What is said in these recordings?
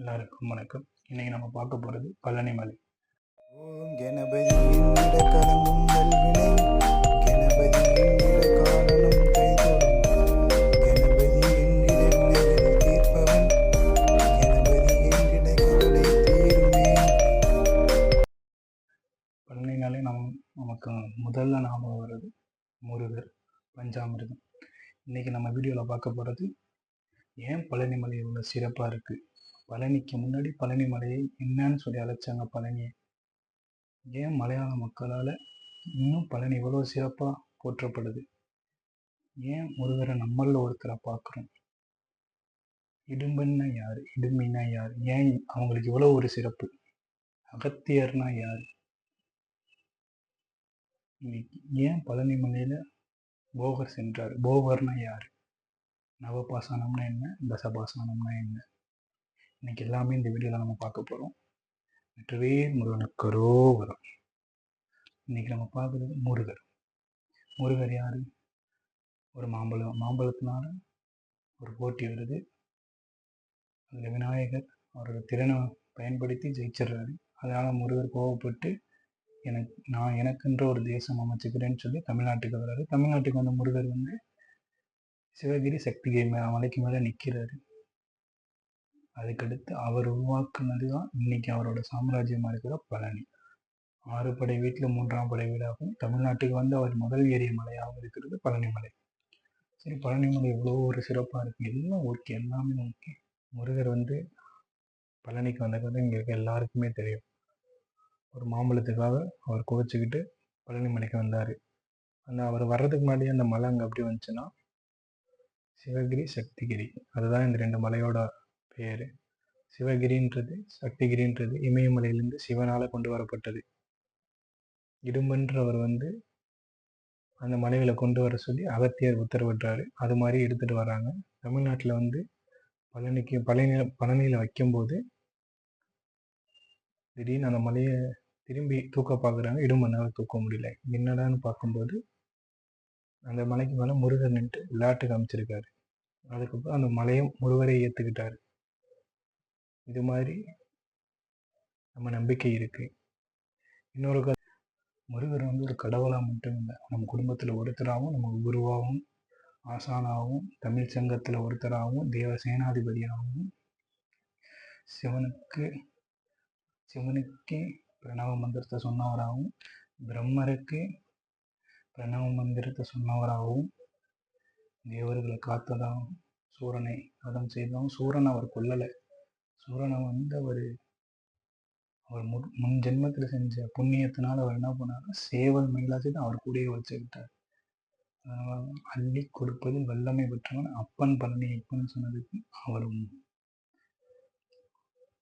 எல்லாருக்கும் வணக்கம். இன்னைக்கு நம்ம பார்க்க போகிறது பழனி மலை. ஓம் கணபதியின் இடக்கலங்கும் நல்வினை கணபதியின் இடைக்கவலை தீருமே. பழனினாலே நம் நமக்கு முதல்ல ஞாபகம் வர்றது முருகர் பஞ்சாமிர்தம். இன்னைக்கு நம்ம வீடியோவில் பார்க்க போகிறது ஏன் பழனி மலை இவ்வளோ சிறப்பாக இருக்குது பழனிக்கு முன்னாடி பழனி மலையை என்னன்னு சொல்லி அழைச்சாங்க பழனியை. ஏன் மலையாள மக்களால் இன்னும் பழனி இவ்வளோ சிறப்பாக போற்றப்படுது? ஏன் முருகரை நம்மளில் ஒருத்தரை பார்க்குறோம் இடும்பன்னா யார்? இடும்பின்னா யார்? ஏன் அவங்களுக்கு இவ்வளோ ஒரு சிறப்பு? அகத்தியர்னா யார்? இன்னைக்கு ஏன் பழனி மலையில் போகர் சென்றார்? போகர்னா யார்? நவபாசானம்னா என்ன? தசபாசானம்னா என்ன? இன்னைக்கு எல்லாமே இந்த வீடியோவில் நம்ம பார்க்க போகிறோம் வெற்றவே முருகனுக்கரோ வரும். இன்னைக்கு நம்ம பார்க்குறது முருகர். முருகர் யார்? ஒரு மாம்பழம் மாம்பழத்தினால ஒரு போட்டி வருது. அதில் விநாயகர் அவரோட திறனை பயன்படுத்தி ஜெயிச்சிடுறாரு. அதனால் முருகர் கோவப்பட்டு எனக்கு நான் எனக்குன்ற ஒரு தேசம் அமைச்சுக்கிறேன்னு சொல்லி தமிழ்நாட்டுக்கு வர்றாரு தமிழ்நாட்டுக்கு வந்த முருகர் வந்து சிவகிரி சக்திகிரி மலைக்கு மேலே நிற்கிறாரு அதுக்கடுத்து அவர் உருவாக்குனது தான் இன்னைக்கு அவரோட சாம்ராஜ்யமாக இருக்கிற பழனி. ஆறு படை வீட்டில் மூன்றாம் படை வீடாகவும் தமிழ்நாட்டுக்கு வந்து அவர் முதல் ஏறிய மலையாகவும் இருக்கிறது பழனி மலை. சரி பழனி மலை எவ்வளோ ஒரு சிறப்பாக இருக்குது எல்லாம் ஓகே எல்லாமே ஓகே முருகர் வந்து பழனிக்கு வந்த கதை இங்கே இருக்க எல்லாருக்குமே தெரியும். ஒரு மாம்பழத்துக்காக அவர் குவிச்சுக்கிட்டு பழனி மலைக்கு வந்தார். அந்த அவர் வர்றதுக்கு முன்னாடியே அந்த மலை அங்கே அப்படி வந்துச்சுன்னா சிவகிரி சக்திகிரி. அதுதான் இந்த ரெண்டு மலையோட பேர் சிவகிரின்றது சக்திகிரின்றது இமயமலையிலேருந்து சிவனால் கொண்டு வரப்பட்டது. இடும்பன்றவர் வந்து அந்த மலைகளை கொண்டு வர சொல்லி அகத்தியர் உத்தரவிட்டாரு அது மாதிரி எடுத்துகிட்டு வராங்க. தமிழ்நாட்டில் வந்து பழனிக்கு பழனி பழனியில் வைக்கும்போது திடீர்னு அந்த மலையை திரும்பி தூக்க பார்க்குறாங்க இடும்பனால் தூக்க முடியல. என்னடான்னு பார்க்கும்போது அந்த மலைக்கு மேலே முருகன் நின்று விளையாட்டு காமிச்சிருக்காரு. அதுக்கப்புறம் அந்த மலையும் முருகரை ஏற்றுக்கிட்டாரு இது மாதிரி நம்ம நம்பிக்கை இருக்கு. இன்னொரு க முருகர் வந்து ஒரு கடவுளாக மட்டும் இல்லை நம்ம குடும்பத்தில் ஒருத்தராகவும் நம்ம குருவாகவும் ஆசானாகவும் தமிழ் சங்கத்தில் ஒருத்தராகவும் தேவ சேனாதிபதியாகவும் சிவனுக்கு சிவனுக்கே பிரணவ மந்திரத்தை சொன்னவராகவும் பிரம்மருக்கு பிரணவ மந்திரத்தை சொன்னவராகவும் தேவர்களை காத்ததாகவும் சூரனை வதம் செய்ததாகவும் சூரனை அவர் கொல்லலை. சூரனை வந்து அவர் அவர் முன் முன் ஜென்மத்தில் செஞ்ச புண்ணியத்தினால் அவர் என்ன பண்ணாரு சேவல் மயிலாச்சு அவர் கூடயே வச்சுக்கிட்டார். அதனால் அள்ளி கொடுப்பதில் வல்லமை பெற்றவன் அப்பன் பழனி அப்பன் சொன்னதுக்கு அவரும்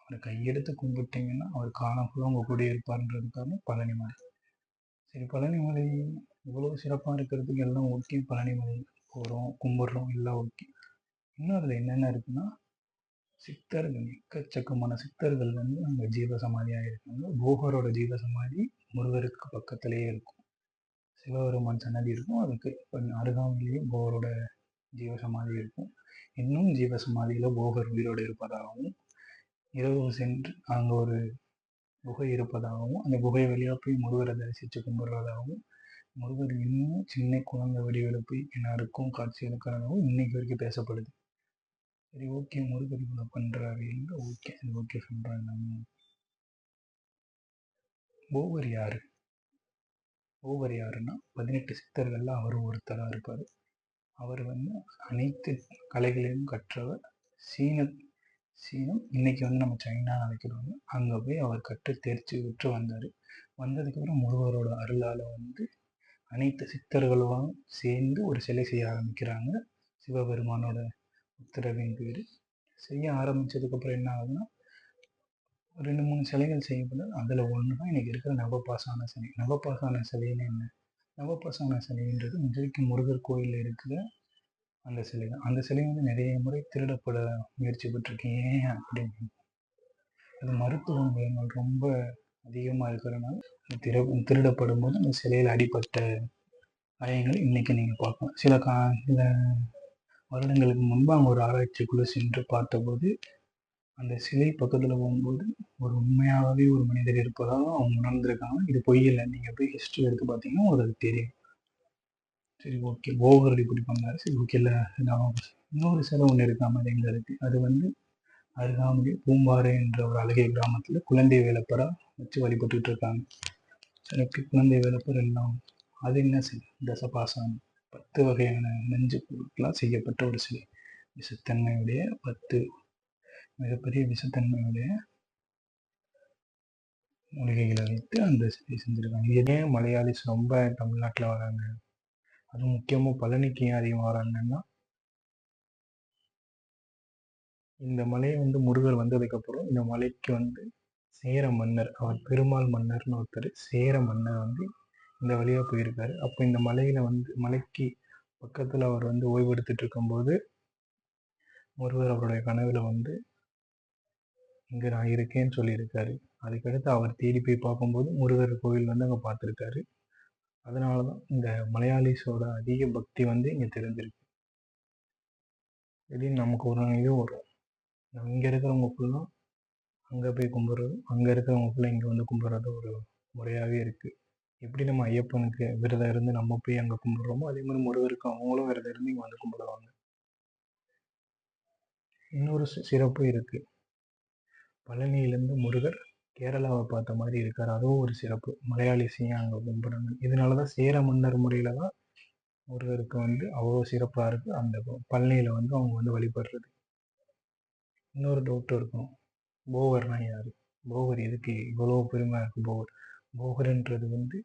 அவரை கையெடுத்து கும்பிட்டீங்கன்னா அவர் காலம் ஃபுல்லாக உங்கள் கூட இருப்பார்ன்றதுக்காக பழனி மலை. சரி பழனி மலை இவ்வளோ சிறப்பாக இருக்கிறதுக்கு எல்லாம் ஓகே பழனி மலை போகிறோம் கும்பிட்றோம் எல்லாம் ஓகே இன்னும் அதில் என்னென்ன இருக்குன்னா சித்தர்கள் எக்கச்சக்கமான சித்தர்கள் வந்து அங்கே ஜீவசமாதியாக இருக்காங்க. போகரோட ஜீவசமாதி முருகருக்கு பக்கத்திலேயே இருக்கும். சிவபெருமான் சன்னதி இருக்கும். அதுக்கு கொஞ்சம் அருகாமையிலேயே போகரோட ஜீவசமாதி இருக்கும். இன்னும் ஜீவசமாதியில் போகர் உயிரோடு இருப்பதாகவும் இரவு சென்று அங்கே ஒரு குகை இருப்பதாகவும் அந்த குகை வழியாக போய் முருகரை தரிசித்து கும்பிடுறதாகவும் முருகர் இன்னும் சின்ன குழந்தை வடிவில் போய் எல்லாருக்கும் காட்சி இருக்கிறதாகவும் இன்னைக்கு வரைக்கும் பேசப்படுது. சரி ஓகே முருகர் இவ்வளோ பண்ணுறாரு இல்லை ஓகே அது ஓகே சொல்கிறாங்க நம்ம ஓவர் யாரு? ஓவர் யாருன்னா பதினெட்டு சித்தர்கள்ல அவரும் ஒருத்தராக இருப்பார். அவர் வந்து அனைத்து கலைகளையும் கற்றவர். சீன சீனம் இன்னைக்கு வந்து நம்ம சைனா அழைக்கிறோம் அங்கே போய் அவர் கற்று தேர்ச்சி விட்டு வந்தார். வந்ததுக்கப்புறம் முருகரோட அருளால் வந்து அனைத்து சித்தர்களும் சேர்ந்து ஒரு சிலை செய்ய ஆரம்பிக்கிறாங்க. சிவபெருமானோட உத்தரவின் பேர் செய்ய ஆரம்பித்ததுக்கப்புறம் என்ன ஆகுதுன்னா ரெண்டு மூணு சிலைகள் செய்யப்படுது அதில் ஒன்று தான் எனக்கு இருக்கிற நவபாசான சிலை. நவபாசான சிலைன்னு என்ன? நவபாசான சிலைன்றது இன்றைக்கு முருகர் கோயிலில் இருக்கிற அந்த சிலை தான். அந்த சிலை வந்து நிறைய முறை திருடப்பட முயற்சி பெற்றிருக்கேன். ஏன் அப்படின்னு. அது மருத்துவ முறைகள் ரொம்ப அதிகமாக இருக்கிறனால திரு திருடப்படும் போது அந்த சிலையில் அடிப்பட்ட காயங்களை இன்றைக்கி நீங்கள் பார்க்கலாம். சில கா சில வருடங்களுக்கு முன்பு அவங்க ஒரு ஆராய்ச்சிக்குள்ளே சென்று பார்த்தபோது அந்த சிலை பக்கத்தில் போகும்போது ஒரு உண்மையாகவே ஒரு மனிதர் இருப்பதாக அவங்க உணர்ந்திருக்காங்க. இது பொய் இல்லை. நீங்கள் போய் ஹிஸ்ட்ரி எடுத்து பார்த்தீங்கன்னா ஒரு அது தெரியும். சரி ஓகே ஓவர் இப்படி பண்ணாரு. சரி ஓகே இல்லை. நான் இன்னொரு சிலை ஒன்று இருக்காமல் எங்கே இருக்குது அது வந்து அருகாமையில் பூம்பாறை என்ற ஒரு அழகிய கிராமத்தில் குழந்தை வேலப்பரா வச்சு வழிபட்டுட்டு இருக்காங்க. எனக்கு குழந்தை வேலப்பர் எல்லாம் அது என்ன சிலை? தசபாசம் பத்து வகையான நெஞ்சு பொருட்களால் செய்யப்பட்ட ஒரு சிலை. விஷத்தன்மையுடைய பத்து மிகப்பெரிய விஷத்தன்மையுடைய மூலிகைகளை வைத்து அந்த சிலை செஞ்சுருக்காங்க. இதே மலையாளிஸ் ரொம்ப தமிழ்நாட்டில் வராங்க? அதுவும் முக்கியமாக பழனிக்கு ஏன் அதிகம் வராங்கன்னா இந்த மலையை வந்து முருகர் வந்ததுக்கப்புறம் இந்த மலைக்கு வந்து சேர மன்னர் அவர் பெருமாள் மன்னர்னு ஒருத்தர் சேர மன்னர் வந்து இந்த வழியாக போயிருக்காரு. அப்போ இந்த மலையில் வந்து மலைக்கு பக்கத்தில் அவர் வந்து ஓய்வெடுத்துட்டு இருக்கும்போது முருகர் அவருடைய கனவில் வந்து இங்கே நான் இருக்கேன்னு சொல்லியிருக்காரு. அதுக்கடுத்து அவர் தேடி போய் பார்க்கும்போது முருகர் கோவில் வந்து அங்கே பார்த்துருக்காரு. அதனால தான் இந்த மலையாளிஸோட அதிக பக்தி வந்து இங்கே தெரிஞ்சிருக்கு. திடீர்னு நமக்கு ஒரு இது வரும். நம்ம இங்கே இருக்கிறவங்க ஃபுல்லாக அங்கே போய் கும்பிட்றதும் அங்கே இருக்கிறவங்க ஃபுல்லாக இங்கே வந்து கும்பிட்றது ஒரு முறையாகவே இருக்குது எப்படி நம்ம ஐயப்பனுக்கு விரதம் இருந்து நம்ம போய் அங்கே கும்பிடுறோமோ அதே மாதிரி முருகருக்கு அவங்களும் விரதம் இருந்து இங்கே வந்து கும்பிடுவாங்க. இன்னொரு சிறப்பு இருக்குது பழனியிலேருந்து முருகர் கேரளாவை பார்த்த மாதிரி இருக்கார். அதுவும் ஒரு சிறப்பு. மலையாளிஸையும் அங்கே கும்பிடணும். இதனால தான் சேர மன்னர் முறையில் தான் முருகருக்கு வந்து அவ்வளோ சிறப்பாக இருக்குது அந்த பழனியில் வந்து அவங்க வந்து வழிபடுறது. இன்னொரு டவுட் இருக்கும். போகர்னா யார்? போகர் எதுக்கு இவ்வளோ பெருமையாக இருக்குது போகர்? போகர்ன்றது வந்து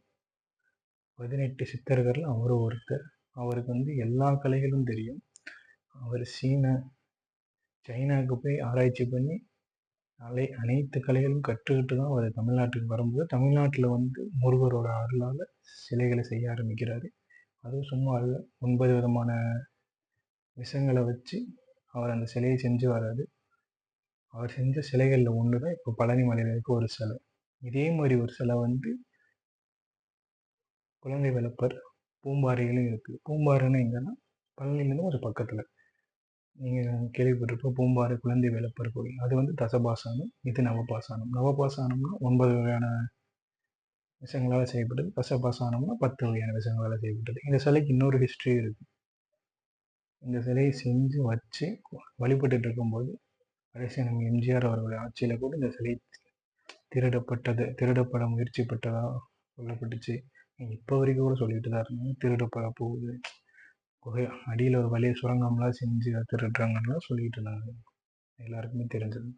பதினெட்டு சித்தர்கள் அவரும் ஒருத்தர். அவருக்கு வந்து எல்லா கலைகளும் தெரியும். அவர் சீன சைனாவுக்கு போய் ஆராய்ச்சி பண்ணி அலை அனைத்து கலைகளும் கற்றுக்கிட்டு தான் அவர் தமிழ்நாட்டுக்கு வரும்போது தமிழ்நாட்டில் வந்து முருகரோட அருளால் சிலைகளை செய்ய ஆரம்பிக்கிறார். அதுவும் சும்மா அல்ல ஒன்பது விதமான விஷங்களை வச்சு அவர் அந்த சிலையை செஞ்சு வராது அவர் செஞ்ச சிலைகளில் ஒன்று தான் இப்போ பழனி மலையில் இருக்க ஒரு சிலை. இதே மாதிரி ஒரு சிலை வந்து குழந்தை விளப்பர் பூம்பாறைகளும் இருக்குது பூம்பாறைன்னு எங்கன்னா பழனிலேருந்து ஒரு பக்கத்தில். நீங்கள் கேள்விப்பட்டிருப்ப பூம்பாறை குழந்தை விளப்பர் கோயில். அது வந்து தசபாசானம் இது நவபாசானம். நவபாசானம்னா ஒன்பது வகையான விஷயங்களால் செய்யப்பட்டது. தசபாசானம்னா பத்து வகையான விஷயங்களால் செய்யப்பட்டது. இந்த சிலைக்கு இன்னொரு ஹிஸ்ட்ரி இருக்குது இந்த சிலையை செஞ்சு வச்சு வழிபட்டுட்டு இருக்கும்போது கடைசி நம்ம எம்ஜிஆர் அவர்களுடைய ஆட்சியில் கூட இந்த சிலை திருடப்பட்டது திருடப்பட முயற்சிப்பட்டதாக சொல்லப்பட்டுச்சு. இப்போ வரைக்கும் கூட சொல்லிட்டு தான் இருந்தாங்க போக போகுது. குகை அடியில் ஒரு வழியை சுரங்கம்லாம் செஞ்சு அதை திருடுறாங்கலாம் சொல்லிட்டு இருந்தாங்க. எல்லாருக்குமே தெரிஞ்சது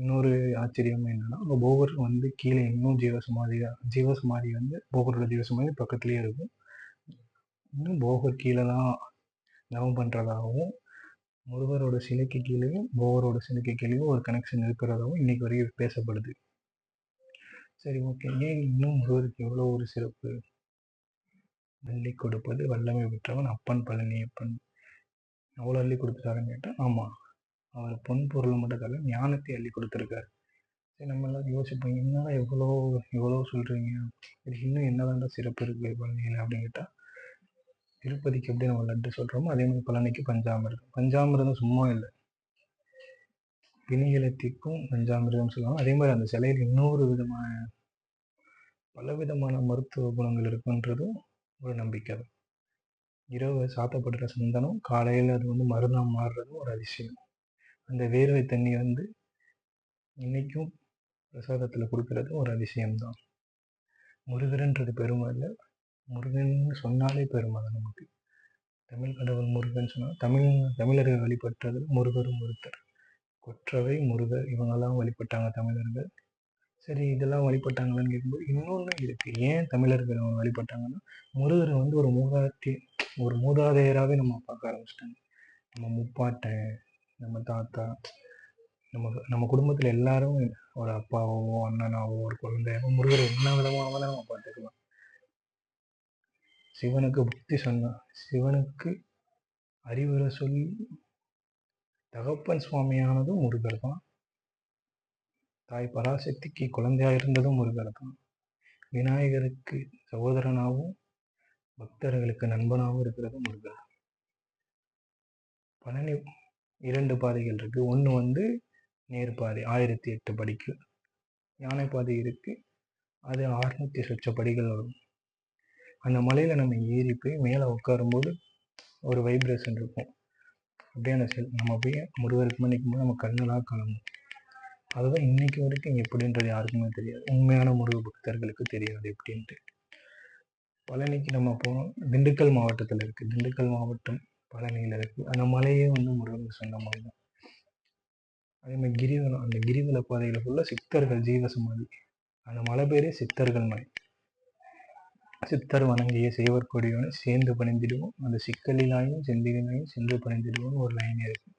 இன்னொரு ஆச்சரியம் என்னன்னா அங்கே போகர் வந்து கீழே இன்னும் ஜீவசமாதி ஜீவசமாதி வந்து போகரோட ஜீவசமாதி பக்கத்துலேயே இருக்கும். இன்னும் போகர் கீழே தான் தவம் பண்ணுறதாகவும் முருகரோட சிலைக்கு கீழேயும் போகரோட சிலைக்கு கீழேயும் ஒரு கனெக்ஷன் இருக்கிறதாகவும் இன்னைக்கு வரைக்கும் பேசப்படுது. சரி ஓகே. ஏன் இன்னும் முருகருக்கு எவ்வளோ ஒரு சிறப்பு? அள்ளி கொடுப்பது வல்லமை பெற்றவன் அப்பன் பழனியப்பன் அவ்வளோ அள்ளி கொடுத்துட்டாருன்னு கேட்டால் ஆமாம் அவர் பொன் பொருளை மட்டும் தவிர ஞானத்தை அள்ளி கொடுத்துருக்காரு. சரி நம்ம எல்லாம் யோசிப்போம் என்னடா எவ்வளோ எவ்வளோ சொல்கிறீங்க இது இன்னும் என்னதான்டா சிறப்பு இருக்குது பழனியில் அப்படின்னு கேட்டால் திருப்பதிக்கு எப்படி நம்ம லட்டு சொல்கிறோமோ அதே மாதிரி பழனிக்கு பஞ்சாமிரதம். பஞ்சாமிரதம் சும்மா இல்லை. பிணிகளை தீர்க்கும் பஞ்சாமிரதம் சொல்லுவாங்க. அதே மாதிரி அந்த சிலையில் இன்னொரு விதமான பலவிதமான மருத்துவ குணங்கள் இருக்குன்றதும் ஒரு நம்பிக்கை தான். இரவு சாத்தப்படுற சந்தனம் காலையில் அது வந்து மருந்தாக மாறுறதும் ஒரு அதிசயம். அந்த வேர்வை தண்ணி வந்து இன்னைக்கும் பிரசாதத்தில் கொடுக்கறது ஒரு அதிசயம்தான். முருகன்ன்றது பெருமை இல்லை. முருகன் சொன்னாலே பெருமை தான் நமக்கு. தமிழ் கடவுள் முருகன் சொன்னால் தமிழ் தமிழர்கள் வழிபட்டதில் முருகரும் ஒருத்தர். கொற்றவை முருகர் இவங்கெல்லாம் வழிபட்டாங்க தமிழர்கள். சரி இதெல்லாம் வழிபட்டாங்களான்னு கேட்கும்போது இன்னொன்று இருக்குது ஏன் தமிழர்கள் அவங்க வழிபட்டாங்கன்னா முருகரை வந்து ஒரு மூதாத்தி ஒரு மூதாதையராகவே நம்ம பார்க்க ஆரம்பிச்சிட்டாங்க. நம்ம முப்பாட்டன் நம்ம தாத்தா நம்ம நம்ம குடும்பத்தில் எல்லாரும் ஒரு அப்பாவோ அண்ணனாவோ ஒரு குழந்தையாவோ முருகர் என்ன விதமாக நம்ம பார்த்துக்கலாம். சிவனுக்கு புத்தி சொன்னான் சிவனுக்கு அறிவுரை சொல்லி தகப்பன் சுவாமியானதும் முருகர் தான். தாய் பராசக்திக்கு குழந்தையா இருந்ததும் முருகர் தான் விநாயகருக்கு சகோதரனாகவும் பக்தர்களுக்கு நண்பனாகவும் இருக்கிறது முருகர் பழனி இரண்டு பாதைகள் இருக்கு. ஒன்று வந்து நேர்பாதை ஆயிரத்தி எட்டு படிக்கு. யானை பாதை இருக்குது அது அறுநூத்தி சொச்ச படிகள் வரும். அந்த மலையில் நம்ம ஏறி போய் மேலே உட்காரும்போது ஒரு வைப்ரேஷன் இருக்கும். அப்படியே அந்த செல் நம்ம போய் முருகருக்கு மன்னிக்கும் போது நம்ம கண்ணெல்லாம் கலங்கும். அதுதான் இன்னைக்கு வரைக்கும் எப்படின்றது யாருக்குமே தெரியாது. உண்மையான முருக பக்தர்களுக்கு தெரியாது எப்படின்ட்டு. பழனிக்கு நம்ம போனோம் திண்டுக்கல் மாவட்டத்தில் இருக்குது திண்டுக்கல் மாவட்டம் பழனியில் இருக்குது அந்த மலையே வந்து முருகனுக்கு சொந்தமாக தான். அதே மாதிரி கிரிவலம் அந்த கிரிவல பாதையில் ஃபுல்லாக சித்தர்கள் ஜீவசமாதி. அந்த மலை பேரே சித்தர்கள் மலை. சித்தர் வணங்கிய சேவர் கொடியோடு சேர்ந்து பணிந்திடுவோம். அந்த சிக்கலிலாயும் செந்திலினாயும் சென்று பணிந்திடுவோம்னு ஒரு லைன் இருக்கும்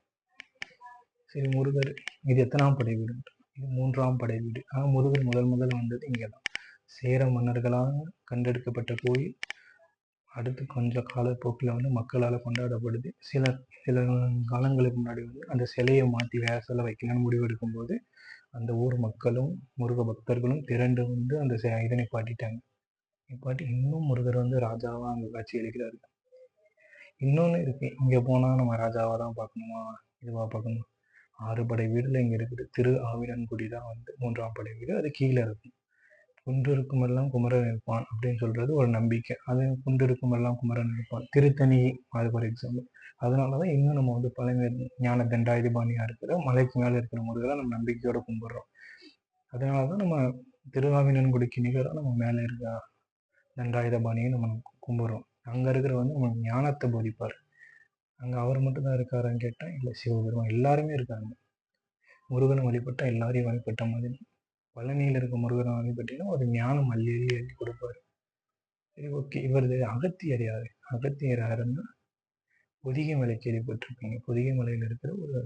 சரி முருகர் இது எத்தனாம் படை வீடு? இது மூன்றாம் படை வீடு. ஆனால் முருகர் முதல் முதல் வந்தது இங்கே தான் சேர மன்னர்களால் கண்டெடுக்கப்பட்ட கோயில் அடுத்து கொஞ்ச காலப்போக்கில் வந்து மக்களால் கொண்டாடப்படுது. சில சில காலங்களுக்கு முன்னாடி வந்து அந்த சிலையை மாற்றி வேற சிலை வைக்கலாம்னு முடிவெடுக்கும்போது அந்த ஊர் மக்களும் முருக பக்தர்களும் திரண்டு வந்து அந்த இதனை பாட்டிட்டாங்க நிப்பாட்டி இன்னும் முருகர் வந்து ராஜாவாக அங்கே காட்சி அளிக்கிறாரு. இன்னொன்று இருக்கு. இங்கே போனால் நம்ம ராஜாவாக தான் பார்க்கணுமா? இதுவாக பார்க்கணுமா? ஆறு படை வீடுல இங்கே இருக்குது. திரு ஆவினன்குடி தான் வந்து மூன்றாம் படை வீடு. அது கீழே இருக்கும். குன்றிருக்கும் எல்லாம் குமரன் இருப்பான் அப்படின்னு சொல்றது ஒரு நம்பிக்கை. அது குன்றிருக்கும் எல்லாம் குமரன் இருப்பான். திருத்தணி அது ஒரு எக்ஸாம்பிள் அதனால தான் இன்னும் நம்ம வந்து பழமை ஞான தண்டாயுதிபாணியா இருக்கிற மலைக்கு மேலே இருக்கிற முருகரை நம்ம நம்பிக்கையோட கும்பிடுறோம். அதனால தான் நம்ம திருவாவினன்குடிக்கு நிகராக நம்ம மேலே இருக்க தண்டாயுதபாணியை நம்ம கும்பிடுறோம். அங்கே இருக்கிற வந்து நம்ம ஞானத்தை போதிப்பார். அங்கே அவர் மட்டும்தான் இருக்காரான்னு கேட்டால் இல்லை சிவபெருமான் எல்லாருமே இருக்காங்க. முருகனை வழிபட்டால் எல்லாரையும் வழிபட்ட மாதிரி. பழனியில் இருக்க முருகனை வழிபட்டீங்கன்னா ஒரு ஞானம் அள்ளி அள்ளி அள்ளி கொடுப்பாரு. சரி ஓகே. இவரது அகத்தியர் யார்? அகத்தியர் யாருன்னா பொதிகை மலை கேள்விப்பட்டிருப்பீங்க. பொதிகை மலையில் இருக்கிற ஒரு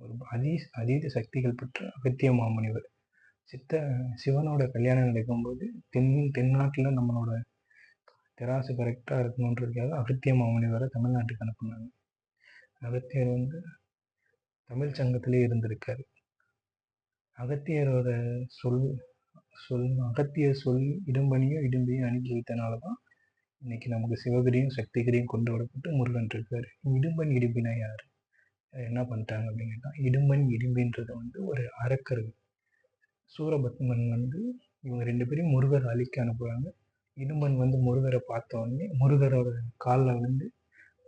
ஒரு அதி அதீத சக்திகள் பெற்ற அகத்திய மாமுனிவர். சித்த சிவனோட கல்யாணம் நடக்கும்போது தென் தென்னாட்டில் நம்மளோட தெராசு கரெக்டாக இருக்கணுன்றதுக்காக அகத்திய மாமுனிவரை தமிழ்நாட்டுக்கு அனுப்புனாங்க. அகத்தியர் வந்து தமிழ் சங்கத்திலே இருந்திருக்கார். அகத்தியரோட சொல் சொல் அகத்திய சொல் இடும்பணியும் இடும்பையும் அனுப்பி வைத்தனால தான் இன்னைக்கு நமக்கு சிவகிரியும் சக்திகிரியும் கொண்டு வரப்பட்டு முருகன் இருக்கார். இடும்பன் இடும்பினா யார்? என்ன பண்ணிட்டாங்க அப்படின்னா இடும்பன் இடும்பின்றது வந்து ஒரு அறக்கரு சூரபத்மன் வந்து இவங்க ரெண்டு பேரும் முருகர் அழிக்க அனுப்புகிறாங்க இடும்பன் வந்து முருகரை பார்த்த உடனே முருகரோட காலில் வந்து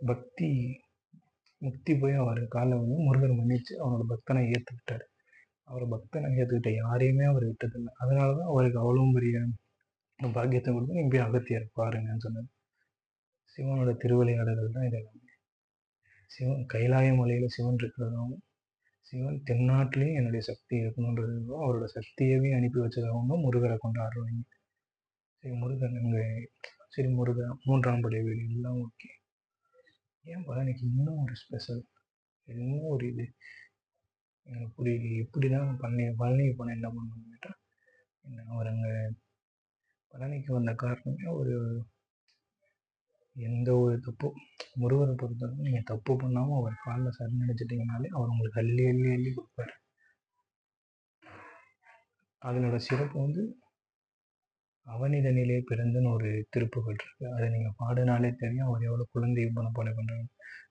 பக்தி முக்தி போய் அவர் காலில் வந்து முருகர் மன்னிச்சு அவனோட பக்தனை ஏற்றுக்கிட்டார் அவர் பக்தனை ஏற்றுக்கிட்ட யாரையுமே அவர் விட்டதில்லை. அதனால தான் அவருக்கு அவ்வளோ பெரிய பாக்கியத்தை கொடுத்து நீங்க போய் அகத்தியார் பாருங்கன்னு சொன்னார். சிவனோட திருவிளையாடல்கள் தான் இது எல்லாமே. சிவன் கைலாய மலையில் சிவன் இருக்கிறதாகவும் சிவன் தென்னாட்டிலையும் என்னுடைய சக்தி இருக்கணுன்றதும் அவரோட சக்தியவே அனுப்பி வச்சதாகவும் முருகரை கொண்டாடுறவங்க சரி முருகன் அங்கே. சரி முருகன் மூன்றாம் படை வீடு எல்லாம் ஓகே ஏன் பழனிக்கு இன்னும் ஒரு ஸ்பெஷல் இன்னும் ஒரு இது. எனக்கு புரியல எப்படி தான் பழனி பழனி போனால் என்ன பண்ணணும்னு கேட்டால் என்ன அவர் அங்கே பழனிக்கு வந்த காரணமே ஒரு எந்த ஒரு தப்பு. முருகரை பொறுத்தவரைக்கும் நீங்கள் தப்பு பண்ணாமல் அவர் காலில் சரணடைச்சிட்டிங்கனாலே அவர் உங்களுக்கு அள்ளி அள்ளி அள்ளி கொடுப்பாரு. அதனோட சிறப்பு வந்து அவனிதனிலே பிறந்துன்னு ஒரு திருப்புகள் இருக்குது அதை நீங்கள் பாடினாலே தெரியும். அவர் எவ்வளோ குழந்தை பணப்பாடு பண்ணுறாங்க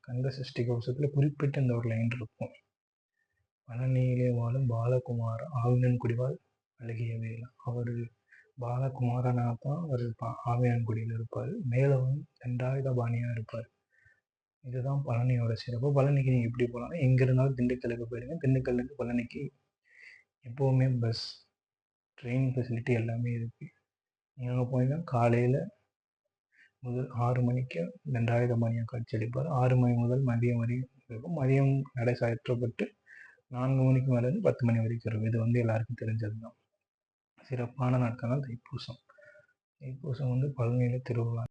கந்த சஷ்டி கவசத்தில் குறிப்பிட்ட இந்த ஒரு லைன் இருக்கும். பழனியிலே வாழும் பாலகுமார் ஆவினன் குடிவால் அழகிய வேலா. அவர் பாலகுமாரனாக தான் அவர் ஆவினன்குடியில் இருப்பார். மேலவன் தண்டாயுத பாணியாக இருப்பார். இதுதான் பழனியோட சிறப்பு. பழனிக்கு நீங்கள் எப்படி போகலாம் எங்கே இருந்தாலும் திண்டுக்கலுக்கு போயிடுங்க. திண்டுக்கல்லுக்கு பழனிக்கு எப்போவுமே பஸ் ட்ரெயின் ஃபெசிலிட்டி எல்லாமே இருக்குது நீங்கள் போனீங்கன்னா காலையில் முதல் ஆறு மணிக்கு ரெண்டாயிரம் மணியாக காட்சி அளிப்பார். ஆறு மணி முதல் மதியம் வரையும் இருக்கும். மதியம் நடை சாற்றப்பட்டு நான்கு மணிக்கு மேலேருந்து பத்து மணி வரைக்கும் இருக்கும். இது வந்து எல்லாருக்கும் தெரிஞ்சது தான் சிறப்பான நாட்கள் தான் தைப்பூசம். தைப்பூசம் வந்து பழனியில் திருவிழா